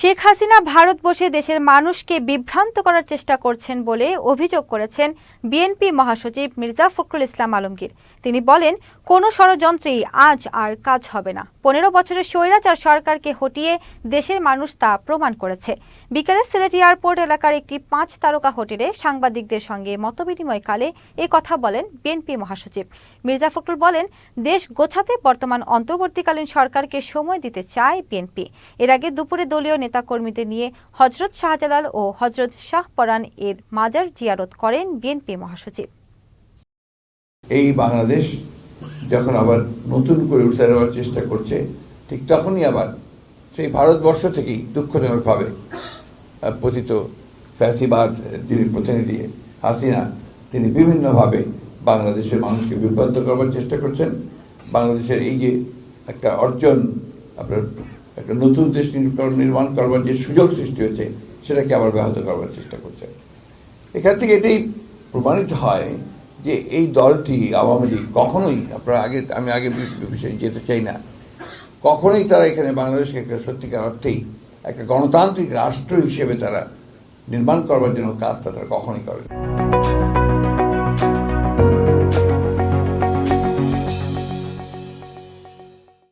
শেখ হাসিনা ভারত বসে দেশের মানুষকে বিভ্রান্ত করার চেষ্টা করছেন বলে অভিযোগ করেছেন বিএনপি মহাসচিব মির্জা ফখরুল ইসলাম আলমগীর। তিনি বলেন, কোনো ষড়যন্ত্রেই আজ আর কাজ হবে না। পনেরো বছরের স্বৈরাচার সরকারকে হটিয়ে দেশের মানুষ তা প্রমাণ করেছে। বিকেলে সিলেট এয়ারপোর্ট এলাকার একটি পাঁচ তারকা হোটেলে সাংবাদিকদের সঙ্গে মতবিনিময়কালে এ কথা বলেন বিএনপি মহাসচিব। মির্জা ফখরুল বলেন, দেশ গোছাতে বর্তমান অন্তর্বর্তীকালীন সরকারকে সময় দিতে চায় বিএনপি। এর আগে দুপুরে দলীয় নেতাকর্মীদের নিয়ে হজরত শাহজালাল ও হজরত শাহ পরান এর মাজার জিয়ারত করেন বিএনপি মহাসচিব। এই বাংলাদেশ যখন আবার নতুন করে উঠে দেওয়ার চেষ্টা করছে, ঠিক তখনই আবার সেই ভারতবর্ষ থেকেই দুঃখজনকভাবে পতিত ফ্যাসিবাদ যিনি প্রতিনিধি হাসিনা, তিনি বিভিন্নভাবে বাংলাদেশের মানুষকে বিভ্রান্ত করবার চেষ্টা করছেন। বাংলাদেশের এই যে একটা অর্জন, আপনার একটা নতুন দেশ নির্মাণ- করবার যে সুযোগ সৃষ্টি হয়েছে, সেটাকে আবার ব্যাহত করবার চেষ্টা করছে এখান থেকে এটাই প্রমাণিত হয় যে এই দলটি আওয়ামী লীগ কখনোই, আপনারা আগে, আমি আগে বিষয়ে যেতে চাই না, কখনোই তারা এখানে বাংলাদেশকে একটা সত্যিকার অর্থেই একটা গণতান্ত্রিক রাষ্ট্র হিসেবে তারা নির্মাণ করবার জন্য কাজটা তারা কখনোই করে।